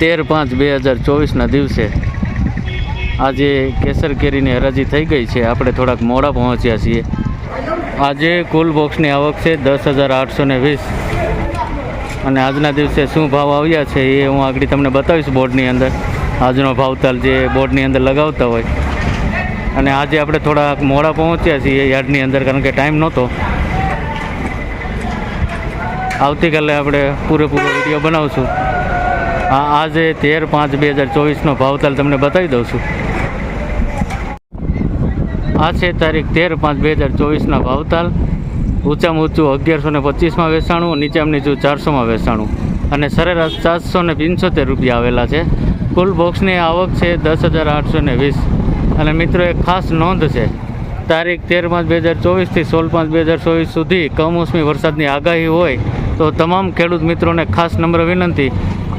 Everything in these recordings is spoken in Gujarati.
તેર પાંચ બે હજાર ચોવીસના દિવસે આજે કેસર કેરીની હરાજી થઈ ગઈ છે. આપણે થોડાક મોડા પહોંચ્યા છીએ. આજે કુલ બોક્સની આવક છે દસ હજાર આઠસો ને વીસ. અને આજના દિવસે શું ભાવ આવ્યા છે એ હું આગળ તમને બતાવીશ બોર્ડની અંદર. આજનો ભાવતાલ જે બોર્ડની અંદર લગાવતા હોય. અને આજે આપણે થોડાક મોડા પહોંચ્યા છીએ યાર્ડની અંદર, કારણ કે ટાઈમ નહોતો. આવતીકાલે આપણે પૂરેપૂરો વીડિયો બનાવશું. આજે તેર પાંચ બે હજાર ચોવીસનો ભાવતાલ તમને બતાવી દઉં છું. આ છે તારીખ તેર પાંચ બે હજાર ચોવીસના ભાવતાલ. ઊંચામાં ઊંચું અગિયારસો ને પચીસમાં વેચાણું, નીચામાં નીચું ચારસોમાં વેચાણું. અને સરેરાશ સાતસો ને પંચોતેર રૂપિયા આવેલા છે. કુલ બોક્સની આવક છે દસ હજાર આઠસો ને વીસ. અને મિત્રો, એક ખાસ નોંધ છે. તારીખ તેર પાંચ બે હજાર ચોવીસથી સોળ પાંચ બે હજાર ચોવીસ સુધી કમોસમી વરસાદની આગાહી હોય તો તમામ ખેડૂત મિત્રોને ખાસ નમ્ર વિનંતી.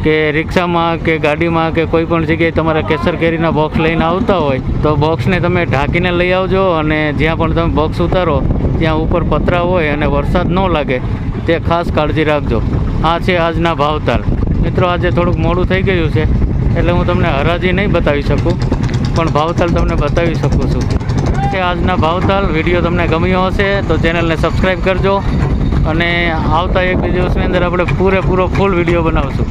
કે રિક્ષામાં કે ગાડીમાં કે કોઈ પણ જગ્યાએ તમારા કેસર કેરીના બોક્સ લઈને આવતા હોય, તો બોક્સને તમે ઢાંકીને લઈ આવજો અને જ્યાં પણ તમે બોક્સ ઉતારો, ત્યાં ઉપર પતરા હોય અને વરસાદ ન લાગે, તે ખાસ કાળજી રાખજો. આ છે આજના ભાવતાલ. મિત્રો, આજે થોડુંક મોડું થઈ ગયું છે, એટલે હું તમને હરાજી નહીં બતાવી શકું, પણ ભાવતાલ તમને બતાવી શકું છું. કે આજના ભાવતાલ વીડિયો તમને ગમ્યો હશે, તો ચેનલને સબસ્ક્રાઈબ કરજો અને આવતા એક બે દિવસની અંદર આપણે પૂરેપૂરો ફૂલ વીડિયો બનાવશું.